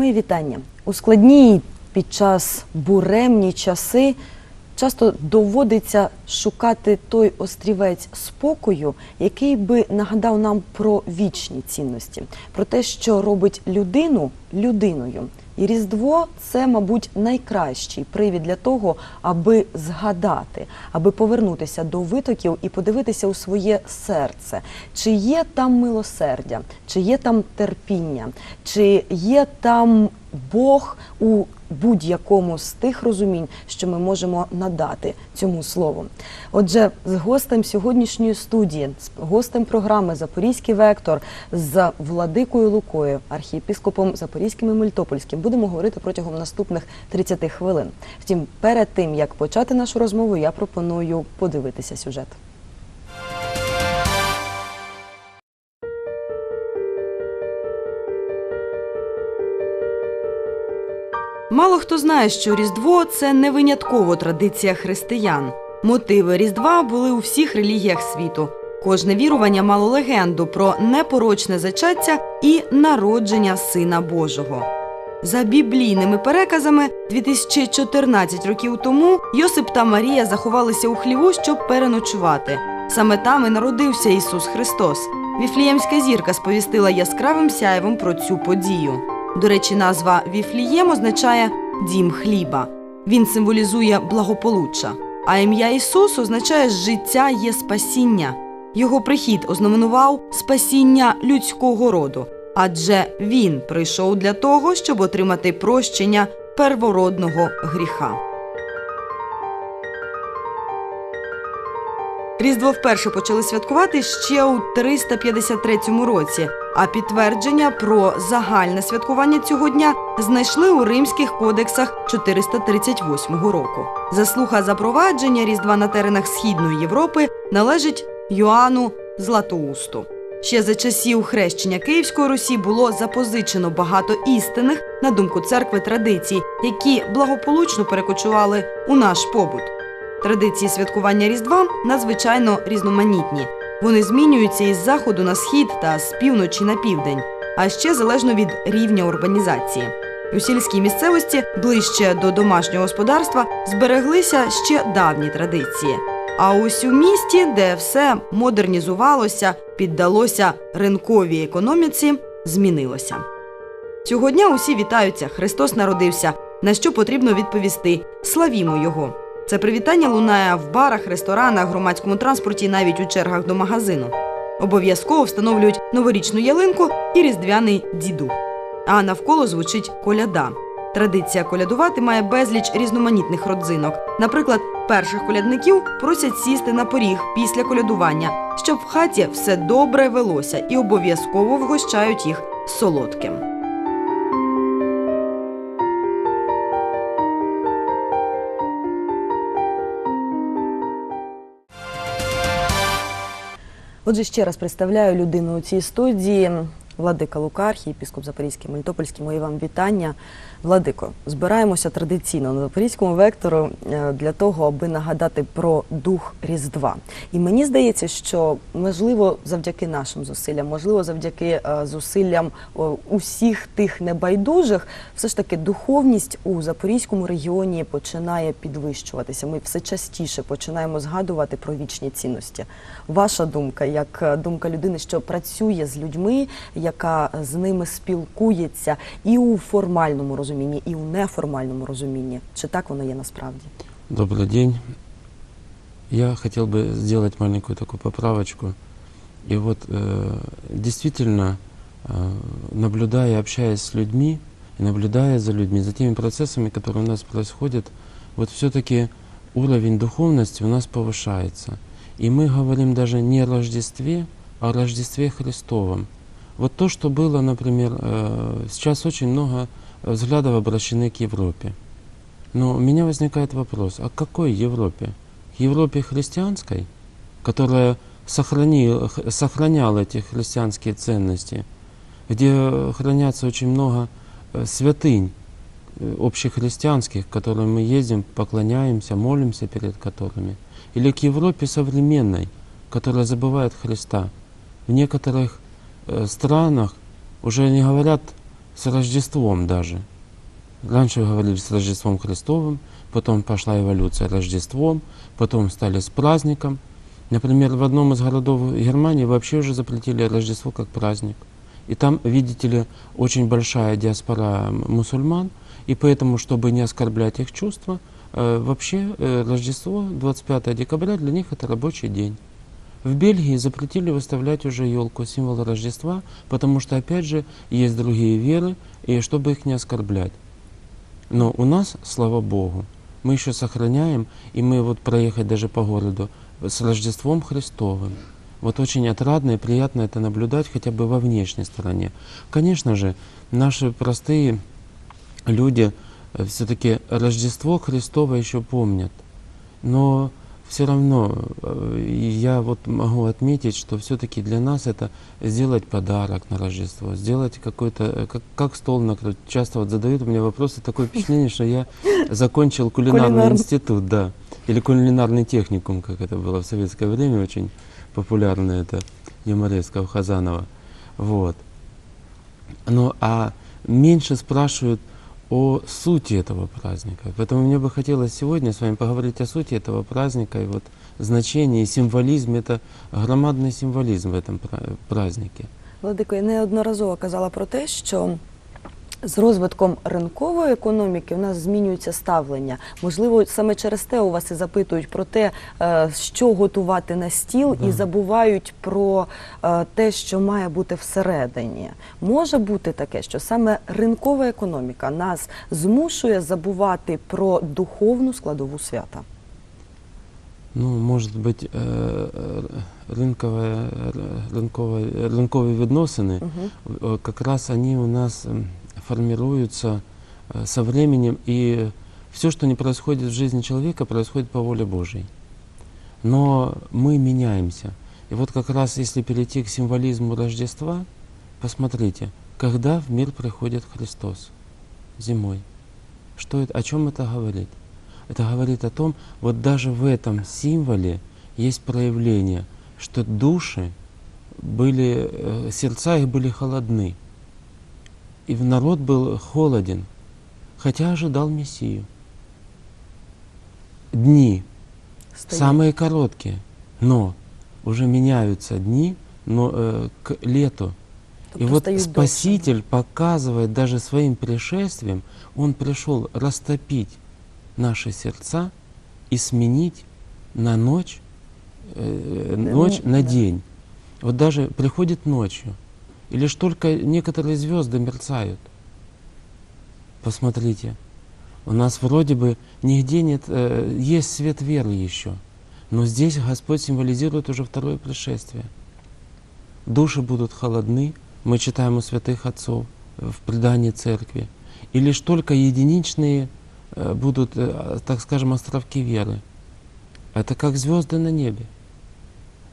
Мої вітання. У складні під час буремні часи часто доводиться шукати той острівець спокою, який би нагадав нам про вічні цінності, про те, що робить людину людиною. І Різдво це, мабуть, найкращий привід для того, аби згадати, аби повернутися до витоків і подивитися у своє серце, чи є там милосердя, чи є там терпіння, чи є там Бог у будь-якому з тих розумінь, що ми можемо надати цьому слову. Отже, з гостем сьогоднішньої студії, з гостем програми Запорізький вектор з владикою Лукою, архієпископом Запорізьким і Мельтопольським, будемо говорити протягом наступних 30 хвилин. Втім, перед тим як почати нашу розмову, я пропоную подивитися сюжет. Мало хто знає, що Різдво це не винятково традиція християн. Мотиви Різдва були у всіх релігіях світу. Кожне вірування мало легенду про непорочне зачаття і народження Сина Божого. За біблійними переказами, 2014 років тому Йосип та Марія заховалися у хліву, щоб переночувати. Саме там і народився Ісус Христос. Віфліємська зірка сповістила яскравим сяєвом про цю подію. До речі, назва Віфлієм означає дім хліба. Він символізує благополуччя. А ім'я Ісус означає життя є спасіння. Його прихід ознаменував спасіння людського роду, адже він прийшов для того, щоб отримати прощення первородного гріха. Різдво вперше почали святкувати ще у 353 році, а підтвердження про загальне святкування цього дня знайшли у римських кодексах 438 року. Заслуга запровадження Різдва на теренах Східної Європи належить Йоанну Златоусту. Ще за часів хрещення Київської Русі було запозичено багато істинних, на думку церкви, традицій, які благополучно перекочували у наш побут. Традиції святкування Різдва надзвичайно різноманітні. Вони змінюються із заходу на схід та з півночі на південь, а ще залежно від рівня урбанізації. У сільській місцевості ближче до домашнього господарства збереглися ще давні традиції. А ось у місті, де все модернізувалося, піддалося ринковій економіці, змінилося. Цього дня усі вітаються. Христос народився. На що потрібно відповісти: славімо Його. Це привітання лунає в барах, ресторанах, громадському транспорті, і навіть у чергах до магазину. Обов'язково встановлюють новорічну ялинку і різдвяний діду. А навколо звучить коляда. Традиція колядувати має безліч різноманітних родзинок. Наприклад, перших колядників просять сісти на поріг після колядування, щоб в хаті все добре велося, і обов'язково вгощають їх солодким. Отже, ще раз представляю людину у цій студії. Владика Лукархій, епіскоп Запорізький, Мельтопольський. Мої вам вітання. Владико, збираємося традиційно на запорізькому вектору е, для того, аби нагадати про дух Різдва. І мені здається, що можливо завдяки нашим зусиллям, можливо, завдяки е, зусиллям усіх тих небайдужих, все ж таки духовність у запорізькому регіоні починає підвищуватися. Ми все частіше починаємо згадувати про вічні цінності. Ваша думка, як е, думка людини, що працює з людьми, яка з ними спілкується і у формальному розумінні, і у неформальному розумінні. Чи так воно є насправді? Добрый день. Я хотел бы сделать маленькую такую поправочку. И вот э, действительно, э, наблюдая, общаясь с людьми, и наблюдая за людьми, за теми процессами, которые у нас происходят, вот все-таки уровень духовности у нас повышается. И мы говорим даже не о Рождестве, а о Рождестве Христовом. Вот то, что было, например, э, сейчас очень много взглядов обращены к Европе. Но у меня возникает вопрос, а какой Европе? Европе христианской, которая сохранила, сохраняла эти христианские ценности, где хранятся очень много э, святынь э, общехристианских, к которым мы ездим, поклоняемся, молимся перед которыми, или к Европе современной, которая забывает Христа. В некоторых э, странах уже не говорят с Рождеством даже. Раньше говорили с Рождеством Христовым, потом пошла эволюция Рождеством, потом стали с праздником. Например, в одном из городов Германии вообще уже запретили Рождество как праздник. И там, видите ли, очень большая диаспора мусульман, и поэтому, чтобы не оскорблять их чувства, э, вообще э, Рождество, 25 декабря, для них это рабочий день. В Бельгии запретили выставлять уже елку, символ Рождества, потому что, опять же, есть другие веры, и чтобы их не оскорблять. Но у нас, слава Богу, мы еще сохраняем, и мы вот проехать даже по городу с Рождеством Христовым. Вот очень отрадно и приятно это наблюдать хотя бы во внешней стороне. Конечно же, наши простые люди все-таки Рождество Христово еще помнят. Но все равно э, я вот могу отметить, что все-таки для нас это сделать подарок на Рождество, сделать какой-то, э, как, как стол накрыть. Часто вот задают мне вопросы, такое впечатление, что я закончил кулинарный институт, да, или кулинарный техникум, как это было в советское время, очень популярно это юмореска у Хазанова. Вот. Ну, а меньше спрашивают о сути этого праздника. Поэтому мне бы хотелось сегодня с вами поговорить о сути этого праздника и вот значении, и символизме. Это громадный символизм в этом пра- празднике. Владико, я неодноразово казала про те, що з розвитком ринкової економіки у нас змінюється ставлення. Можливо, саме через те у вас і запитують про те, е, що готувати на стіл, і Да. забувають про е, те, що має бути всередині. Може бути таке, що саме ринкова економіка нас змушує забувати про духовну складову свята. Ну, может быть, э, э, рынковые, э, рынковые, рынковые відносини, Угу. э, как раз они у нас м, формируются э, со временем, и все, что не происходит в жизни человека, происходит по воле Божьей. Но мы меняемся. И вот как раз если перейти к символизму Рождества, посмотрите, когда в мир приходит Христос? Зимой. Что это, о чем это говорит? Это говорит о том, вот даже в этом символе есть проявление, что души были, э, сердца их были холодны. И в народ был холоден, хотя ожидал Мессию. Дни самые короткие, но уже меняются дни но, э, к лету. И вот Спаситель показывает даже своим пришествием, Он пришел растопить наши сердца и сменить на ночь, э, ночь ну, на да. день. Вот даже приходит ночью, и лишь только некоторые звезды мерцают. Посмотрите, у нас вроде бы нигде нет, э, есть свет веры еще, но здесь Господь символизирует уже второе пришествие. Души будут холодны, мы читаем у святых отцов э, в предании церкви, и лишь только единичные э, будут, э, так скажем, островки веры. Это как звезды на небе.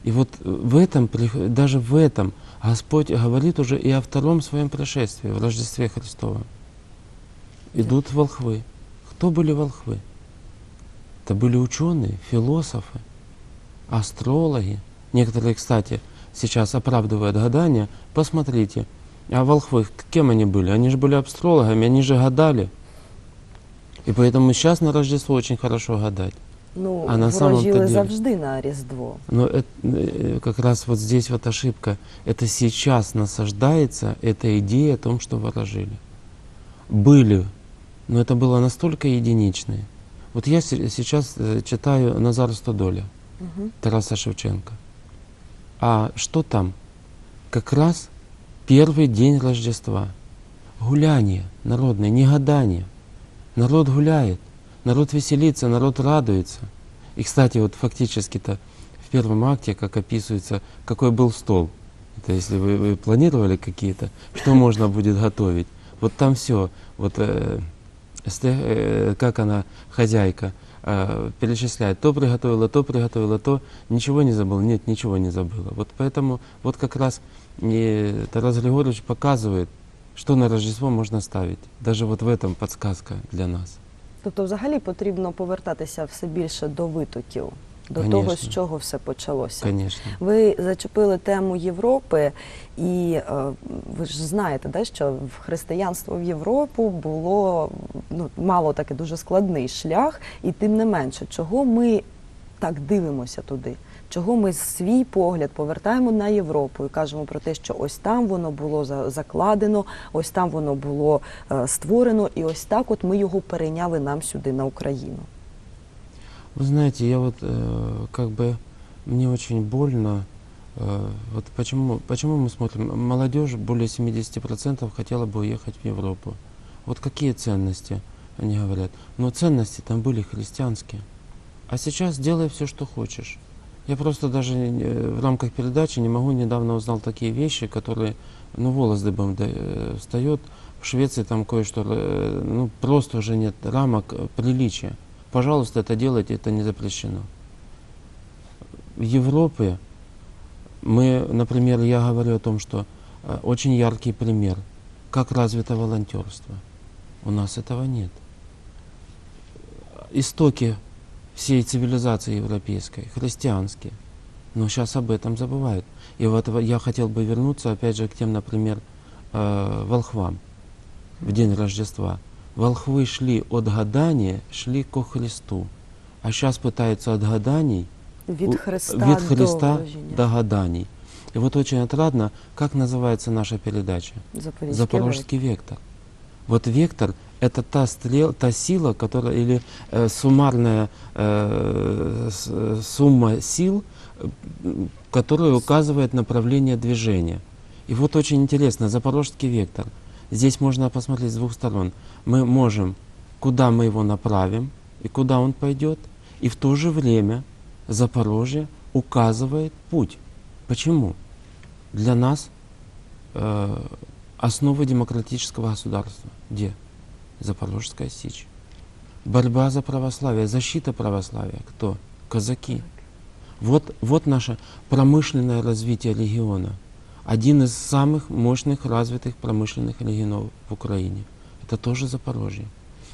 И вот в этом, даже в этом Господь говорит уже и о втором своем пришествии, в Рождестве Христовом. Идут волхвы. Кто были волхвы? Это были ученые, философы, астрологи. Некоторые, кстати, сейчас оправдывают гадания. Посмотрите, а волхвы, кем они были? Они же были астрологами, они же гадали. И поэтому сейчас на Рождество очень хорошо гадать. Ну, А на самом-то ворожили деле? завжди на Різдво. Но это, э, как раз вот здесь вот ошибка. Это сейчас насаждается эта идея о том, что ворожили. Были, но это было настолько единичное. Вот я се- сейчас э, читаю Назар Стодоля Угу. Тараса Шевченко. А что там? Как раз первый день Рождества. Гуляние народное, не гадание. Народ гуляет, народ веселится, народ радуется. И, кстати, вот фактически-то в первом акте, как описывается, какой был стол. Это если вы, вы планировали какие-то, что можно будет готовить. Вот там все. Вот э, э, как она, хозяйка, э, перечисляет, то приготовила, то приготовила, то ничего не забыла, нет, ничего не забыла. Вот поэтому вот как раз и Тарас Григорьевич показывает, что на Рождество можно ставить. Даже вот в этом подсказка для нас. Тобто, взагалі потрібно повертатися все більше до витоків. До Конечно. того, з чого все почалося. Конечно. Ви зачепили тему Європи, і е, ви ж знаєте, да, що в християнство в Європу було ну, мало таки дуже складний шлях, і тим не менше, чого ми так дивимося туди? Чого ми свій погляд повертаємо на Європу і кажемо про те, що ось там воно було за- закладено, ось там воно було е, створено, і ось так от ми його перейняли нам сюди на Україну. Вы знаете, я вот э, как бы мне очень больно. э, вот почему, почему мы смотрим? Молодежь более 70% хотела бы уехать в Европу. Вот какие ценности они говорят? Но ценности там были христианские. А сейчас делай все, что хочешь. Я просто даже в рамках передачи не могу, недавно узнал такие вещи, которые, ну, волос дыбом э, встает. В Швеции там кое-что, э, ну, просто уже нет рамок э, приличия. Пожалуйста, это делайте, это не запрещено. В Европе мы, например, я говорю о том, что очень яркий пример, как развито волонтерство. У нас этого нет. Истоки всей цивилизации европейской, христианские. Но сейчас об этом забывают. И вот в- я хотел бы вернуться опять же к тем, например, э, волхвам в день Рождества. Волхвы шли от гадания, шли ко Христу. А сейчас пытаются от гаданий Від у- Христа, від Христа до Рождення. до гаданий. И вот очень отрадно, как называется наша передача? Запорізький Запорожский вектор. Вот вектор – это та, стрел, та сила, которая, или э, суммарная э, сумма сил, которая указывает направление движения. И вот очень интересно, запорожский вектор. Здесь можно посмотреть с двух сторон. Мы можем, куда мы его направим и куда он пойдет, и в то же время Запорожье указывает путь. Почему? Для нас э, основы демократического государства. Где? Запорожская сечь. Борьба за православие, защита православия. Кто? Казаки. Вот, вот наше промышленное развитие региона. Один из самых мощных развитых промышленных регионов в Украине. Это тоже Запорожье.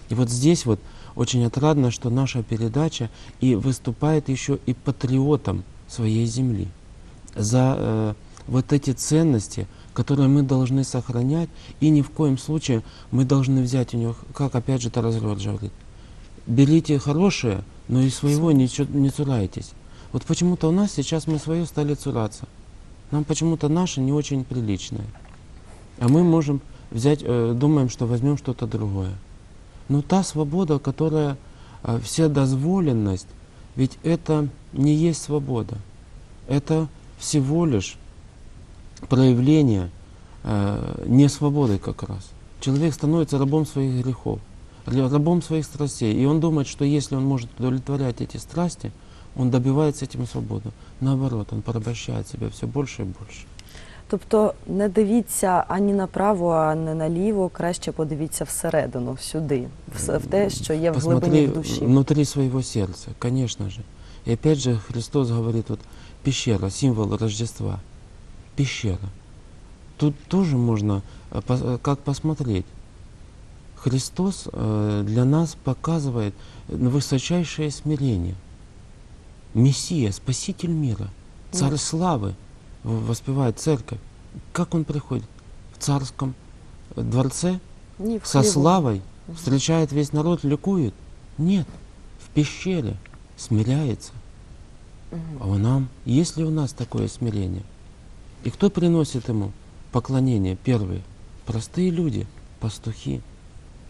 И вот здесь вот очень отрадно, что наша передача и выступает еще и патриотом своей земли. За э, вот эти ценности, которые мы должны сохранять, и ни в коем случае мы должны взять у них, как опять же Григорьевич говорит, берите хорошее, но и своего не, не цурайтесь. Вот почему-то у нас сейчас мы свое стали цураться. Нам почему-то наше не очень приличное. А мы можем взять, э, думаем, что возьмем что-то другое. Но та свобода, которая, э, вся дозволенность, ведь это не есть свобода. Это всего лишь проявление э, несвободы как раз. Человек становится рабом своих грехов, ре- рабом своих страстей. И он думает, что если он может удовлетворять эти страсти, он добивается этим свободу. Наоборот, он порабощает себя все больше и больше. Тобто не дивіться ані направо, ані наліво, краще подивіться всередину, сюди, в, с- в те, що є в глибині Посмотри в душі. внутри своего сердца, конечно же. И опять же Христос говорит, вот пещера, символ Рождества. Пещера. Тут тоже можно э, э, как посмотреть. Христос э, для нас показывает высочайшее смирение. Мессия, Спаситель мира, Царь Да. славы, воспевает церковь. Как он приходит? В царском дворце Ні, в со хліву. славой встречает весь народ, ликует. Нет, в пещере смиряется. Мгм. А у нам, есть ли у нас такое смирение? И кто приносит ему поклонение первые? Простые люди, пастухи.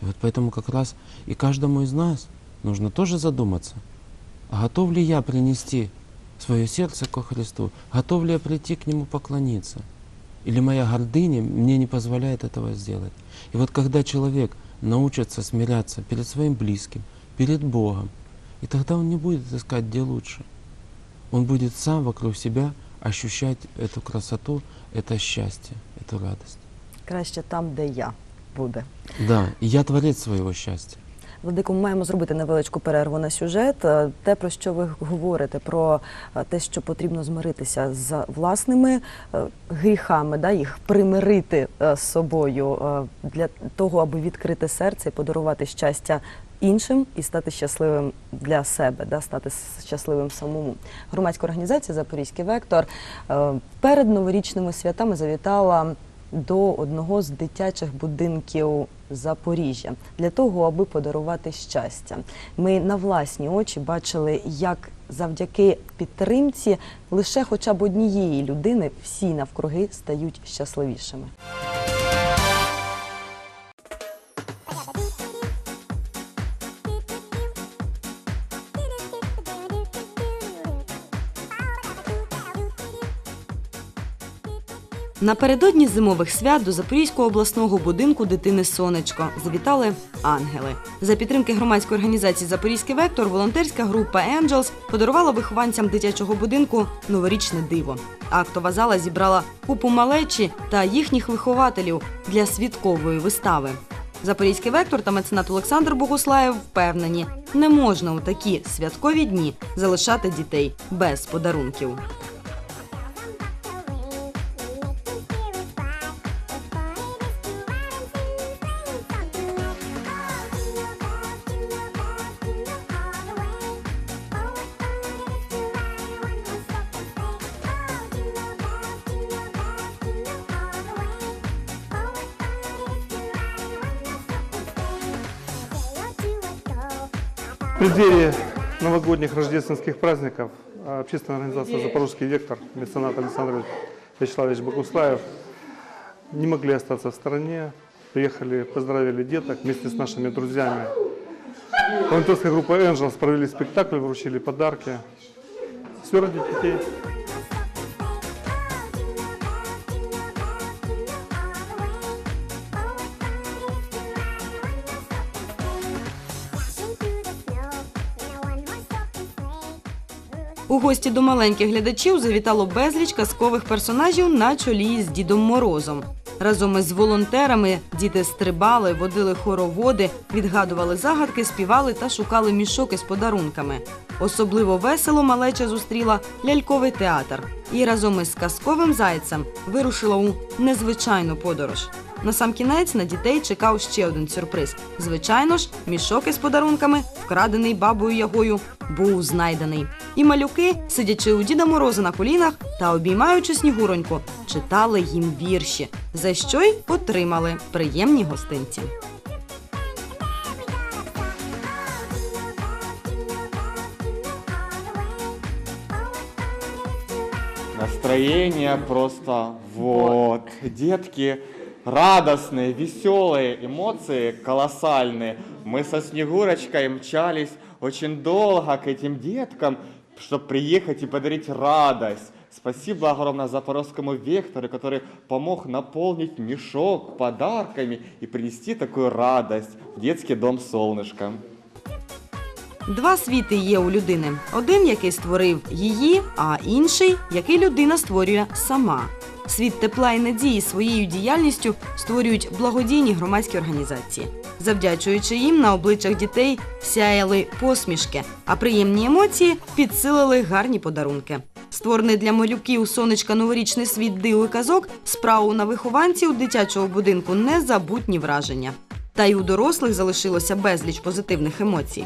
И вот поэтому как раз и каждому из нас нужно тоже задуматься, а готов ли я принести свое сердце ко Христу? Готов ли я прийти к Нему поклониться? Или моя гордыня мне не позволяет этого сделать? И вот когда человек научится смиряться перед своим близким, перед Богом, и тогда он не будет искать, где лучше. Он будет сам вокруг себя ощущать эту красоту, это счастье, эту радость. Краще там, де я буде. Да, и я творец своего счастья. Владико, ми маємо зробити невеличку перерву на сюжет. Е, Те, про що ви говорите, про е, те, що потрібно змиритися з власними е, гріхами, да, їх примирити е, з собою е, для того, аби відкрити серце і подарувати щастя іншим і стати щасливим для себе, да, стати щасливим самому. Громадська організація Запорізький вектор е, перед новорічними святами завітала до одного з дитячих будинків Запоріжжя для того, аби подарувати щастя. Ми на власні очі бачили, як завдяки підтримці лише хоча б однієї людини всі навкруги стають щасливішими. Напередодні зимових свят до Запорізького обласного будинку дитини Сонечко завітали ангели. За підтримки громадської організації Запорізький вектор волонтерська група Angels подарувала вихованцям дитячого будинку новорічне диво. Актова зала зібрала купу малечі та їхніх вихователів для святкової вистави. Запорізький вектор та меценат Олександр Богуслаєв впевнені, не можна у такі святкові дні залишати дітей без подарунків. Преддверии новогодних рождественских праздников а, общественная организация «Запорожский вектор» меценат Александр Вячеславович Богуслаев не могли остаться в стороне. Приехали, поздравили деток вместе с нашими друзьями. Волонтерская группа «Angels» провели спектакль, вручили подарки. Все ради детей. У гості до маленьких глядачів завітало безліч казкових персонажів на чолі з Дідом Морозом. Разом із волонтерами діти стрибали, водили хороводи, відгадували загадки, співали та шукали мішок із подарунками. Особливо весело малеча зустріла ляльковий театр і разом із казковим зайцем вирушила у незвичайну подорож. Насамкінець на дітей чекав ще один сюрприз. Звичайно ж, мішок із подарунками, вкрадений бабою Ягою, був знайдений. І малюки, сидячи у Діда Мороза на колінах та обіймаючи снігуроньку, читали їм вірші, за що й отримали приємні гостинці. Настроение просто вот. Детки радостные, веселые, эмоции колоссальные. Мы со Снегурочкой мчались очень долго к этим деткам, чтобы приехать и подарить радость. Спасибо огромное Запорожскому вектору, который помог наполнить мешок подарками и принести такую радость в детский дом «Солнышко». Два світи є у людини: один, який створив її, а інший, який людина створює сама. Світ тепла і надії своєю діяльністю створюють благодійні громадські організації. Завдячуючи їм, на обличчях дітей сяяли посмішки, а приємні емоції підсилили гарні подарунки. Створений для малюків сонечка новорічний світ див і казок справу на вихованців дитячого будинку незабутні враження. Та й у дорослих залишилося безліч позитивних емоцій.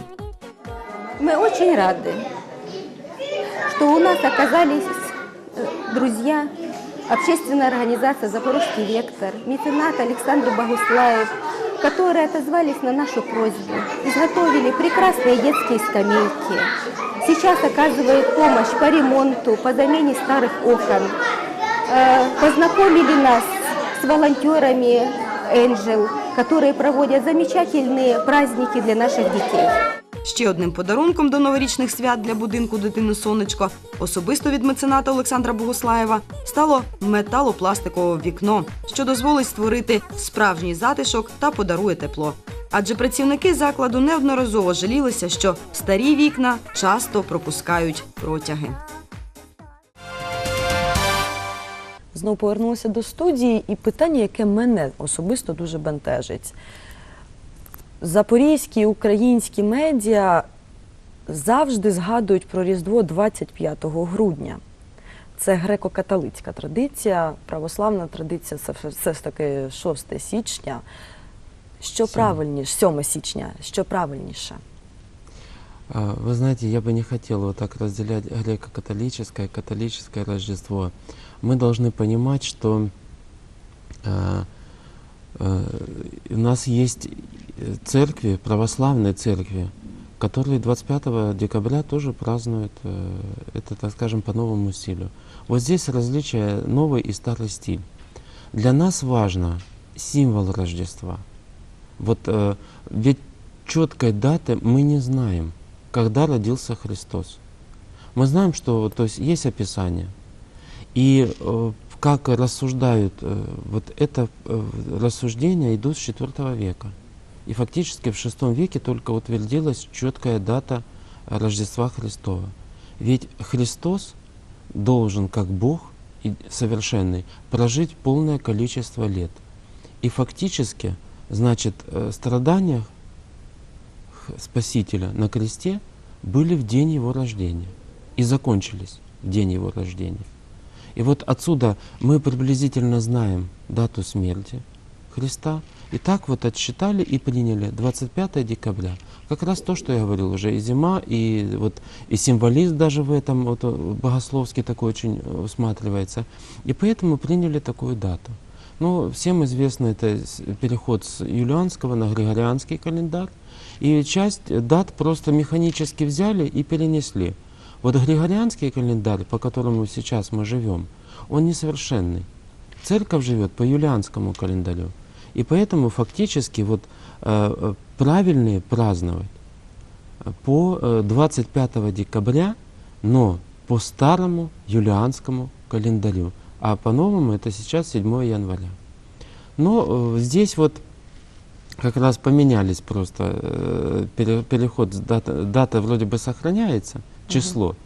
Мы очень рады, что у нас оказались э, друзья, общественная организация «Запорожский вектор», меценат Александр Богуслаев, которые отозвались на нашу просьбу, изготовили прекрасные детские скамейки. Сейчас оказывают помощь по ремонту, по замене старых окон. Э, Познакомили нас с волонтерами Angel, которые проводят замечательные праздники для наших детей. Ще одним подарунком до новорічних свят для будинку дитини сонечко особисто від мецената Олександра Богуслаєва стало металопластикове вікно, що дозволить створити справжній затишок та подарує тепло. Адже працівники закладу неодноразово жалілися, що старі вікна часто пропускають протяги. Знову повернулася до студії, і питання, яке мене особисто дуже бентежить. запорізькі українські медіа завжди згадують про Різдво 25 грудня. Це греко-католицька традиція, православна традиція це все- все ж таки 6 січня. Що Сьоме. правильніше, 7 січня, що правильніше? А, Вы знаете, я бы не хотел вот так разделять греко-католическое и католическое Рождество. Мы должны понимать, что э, э, у нас есть э, церкви, православные церкви, которые 25 декабря тоже празднуют э, это, так скажем, по новому стилю. Вот здесь различие новый и старый стиль. Для нас важно символ Рождества. Вот э, ведь четкой даты мы не знаем, когда родился Христос. Мы знаем, что то есть, есть описание. И э, как рассуждают, э, вот это э, рассуждение идут с IV века. И фактически в VI веке только утвердилась четкая дата Рождества Христова. Ведь Христос должен, как Бог и совершенный, прожить полное количество лет. И фактически, значит, э, страдания Спасителя на кресте были в день его рождения и закончились в день его рождения. И вот отсюда мы приблизительно знаем дату смерти Христа. И так вот отсчитали и приняли 25 декабря. Как раз то, что я говорил уже, и зима, и вот и символизм даже в этом вот, э, богословский такой очень э, усматривается. И поэтому приняли такую дату. Ну, всем известно, это переход с юлианского на григорианский календарь. И часть дат просто механически взяли и перенесли. Вот григорианский календарь, по которому сейчас мы живем, он несовершенный. Церковь живет по юлианскому календарю. И поэтому фактически вот э, э, правильнее праздновать э, по э, 25 декабря, но по старому юлианскому календарю. А по-новому это сейчас 7 января. Но здесь вот как раз поменялись просто пере- переход, дата, дата вроде бы сохраняется, число,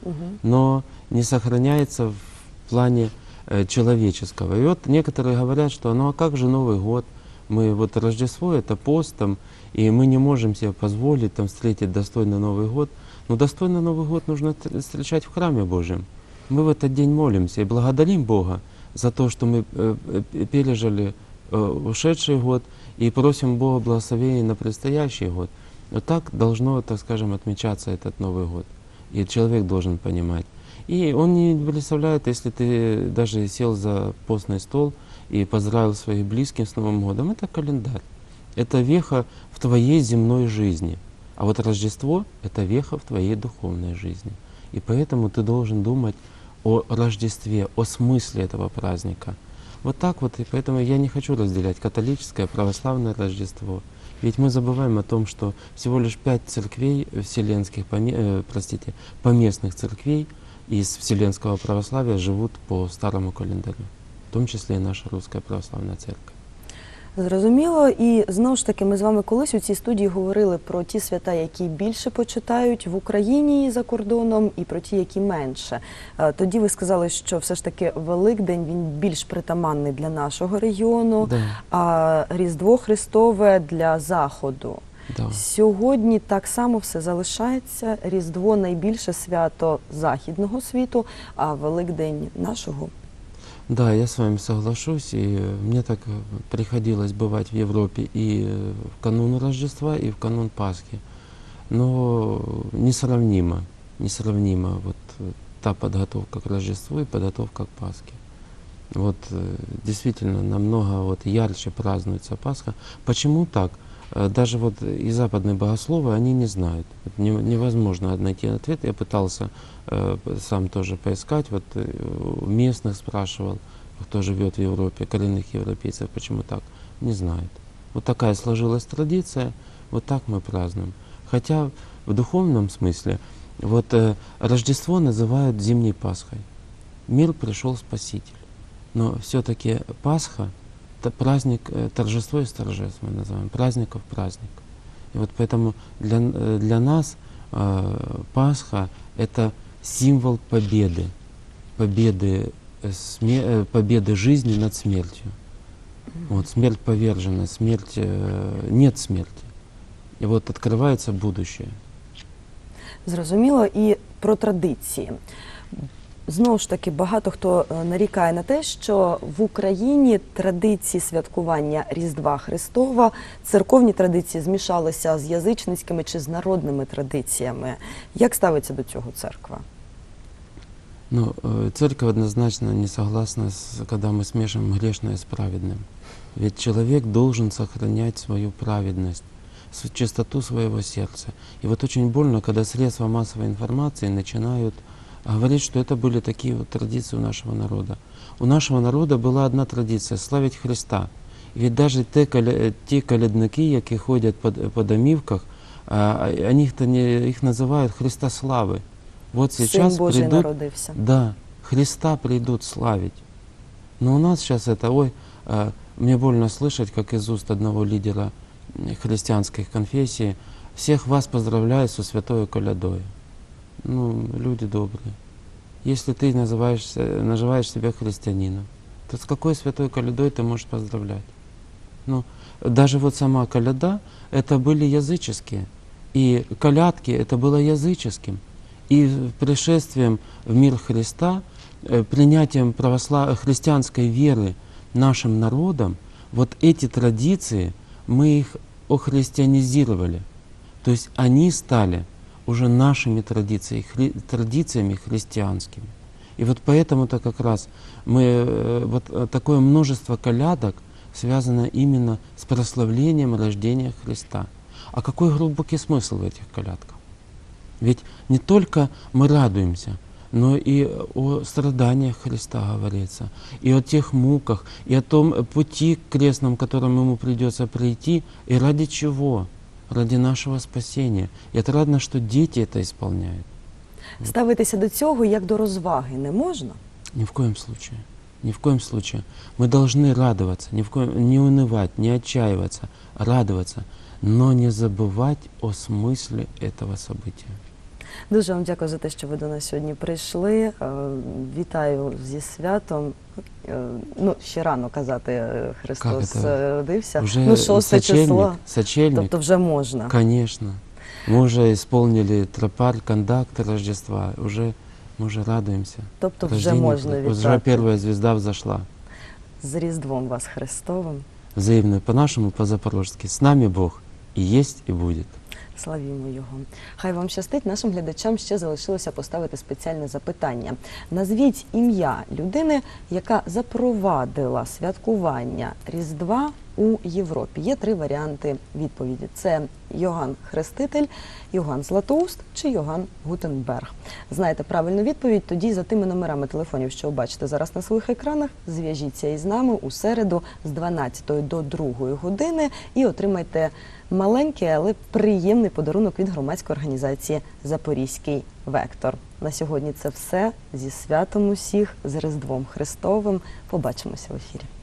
но не сохраняется в плане э, человеческого. И вот некоторые говорят, что ну а как же Новый год? Мы вот Рождество это пост там, и мы не можем себе позволить там встретить достойно Новый год. Но достойно Новый год нужно встречать в храме Божьем. Мы в этот день молимся и благодарим Бога за то, что мы э, э, пережили э, ушедший год и просим Бога благословения на предстоящий год. Вот так должно, так скажем, отмечаться этот Новый год. И человек должен понимать. И он не представляет, если ты даже сел за постный стол и поздравил своих близких с Новым годом, это календарь. Это веха в твоей земной жизни. А вот Рождество — это веха в твоей духовной жизни. И поэтому ты должен думать о Рождестве, о смысле этого праздника. Вот так вот, и поэтому я не хочу разделять католическое, православное Рождество. Ведь мы забываем о том, что всего лишь пять церквей вселенских, э, простите, поместных церквей из вселенского православия живут по старому календарю, в том числе и наша русская православная церковь. Зрозуміло, і знову ж таки, ми з вами колись у цій студії говорили про ті свята, які більше почитають в Україні і за кордоном, і про ті, які менше. Е, Тоді ви сказали, що все ж таки Великдень він більш притаманний для нашого регіону, Да, а Різдво Христове для заходу. да. Сьогодні так само все залишається. Різдво найбільше свято західного світу, а Великдень нашого. Да, я с вами соглашусь. И мне так э, приходилось бывать в Европе и в канун Рождества, и в канун Пасхи. Но несравнимо, несравнимо вот э, та подготовка к Рождеству и подготовка к Пасхе. Вот э, действительно намного вот ярче празднуется Пасха. Почему так? Даже вот и западные богословы, они не знают. Невозможно найти ответ. Я пытался сам тоже поискать, вот э, местных спрашивал, кто живет в Европе, коренных европейцев, почему так, не знают. Вот такая сложилась традиция, вот так мы празднуем. Хотя в духовном смысле вот э, Рождество называют зимней Пасхой. Мир пришел Спаситель. Но все-таки Пасха праздник, э, торжество из торжеств мы называем, праздников праздник. И вот поэтому для, э, для нас э, Пасха это символ победы, победы, э, сме- э, победы жизни над смертью. Вот смерть повержена, смерть, э, нет смерти. И вот открывается будущее. Зрозуміло, і про традиції. Знову ж таки, багато хто е, нарікає на те, що в Україні традиції святкування Різдва Христова, церковні традиції змішалися з язичницькими чи з народними традиціями. Як ставиться до цього церква? Ну, э, церковь однозначно не согласна, с, когда мы смешиваем грешное с праведным. Ведь человек должен сохранять свою праведность, с- чистоту своего сердца. И вот очень больно, когда средства массовой информации начинают говорить, что это были такие вот традиции у нашего народа. У нашего народа была одна традиция – славить Христа. І ведь даже те, коля- ті колядники, які ходять по, по домівках, а, они их, не, их называют Христославы. Вот сейчас Божий придут народився. да, Христа придут славить. Но у нас сейчас это, ой, э, мне больно слышать, как из уст одного лидера христианской конфессии, всех вас поздравляю со святой колядой. Ну, люди добрые. Если ты называешься, называешь себя христианином, то с какой святой колядой ты можешь поздравлять? Ну, даже вот сама коляда, это были языческие. И колядки, это было языческим. И пришествием в мир Христа, э, принятием православ... христианской веры нашим народом, вот эти традиции, мы их охристианизировали. То есть они стали уже нашими традициями, хри- традициями христианскими. И вот поэтому-то как раз мы, э, вот э, такое множество колядок связано именно с прославлением рождения Христа. А какой глубокий смысл в этих колядках? Ведь не только мы радуемся, но и о страданиях Христа говорится, и о тех муках, и о том пути крестном, которым ему придется пройти, и ради чего? Ради нашего спасения. И отрадно, что дети это исполняют. Ставитися до цього як до розваги не можна. Ни в коем случае. Ни в коем случае. Мы должны радоваться, ни в коем, не унывать, не отчаиваться, радоваться, но не забывать о смысле этого события. Дуже вам дякую за те, що ви до нас сьогодні прийшли. Е, Вітаю зі святом. Е, Ну, ще рано казати, е, Христос Как это? е, родився. Уже ну, шосте сочельник, число. сочельник, Тобто вже можна. конечно. Мы уже исполнили тропарь, кондакт Рождества, уже, мы уже радуемся. Тобто вже Рождение можна Хри- Уже вітати. первая звезда взошла. З Різдвом вас Христовим. Взаимно по-нашему, по-запорожски. С нами Бог и есть, и будет. Славімо його. Хай вам щастить. Нашим глядачам ще залишилося поставити спеціальне запитання. Назвіть ім'я людини, яка запровадила святкування Різдва у Європі. Є три варіанти відповіді: це Йоган Хреститель, Йоган Златоуст чи Йоган Гутенберг. Знаєте правильну відповідь? Тоді за тими номерами телефонів, що ви бачите зараз на своїх екранах, зв'яжіться із нами у середу з 12 до 2 години і отримайте маленький, але приємний подарунок від громадської організації Запорізький вектор. На сьогодні це все зі святом усіх, з Різдвом Христовим. Побачимося в ефірі.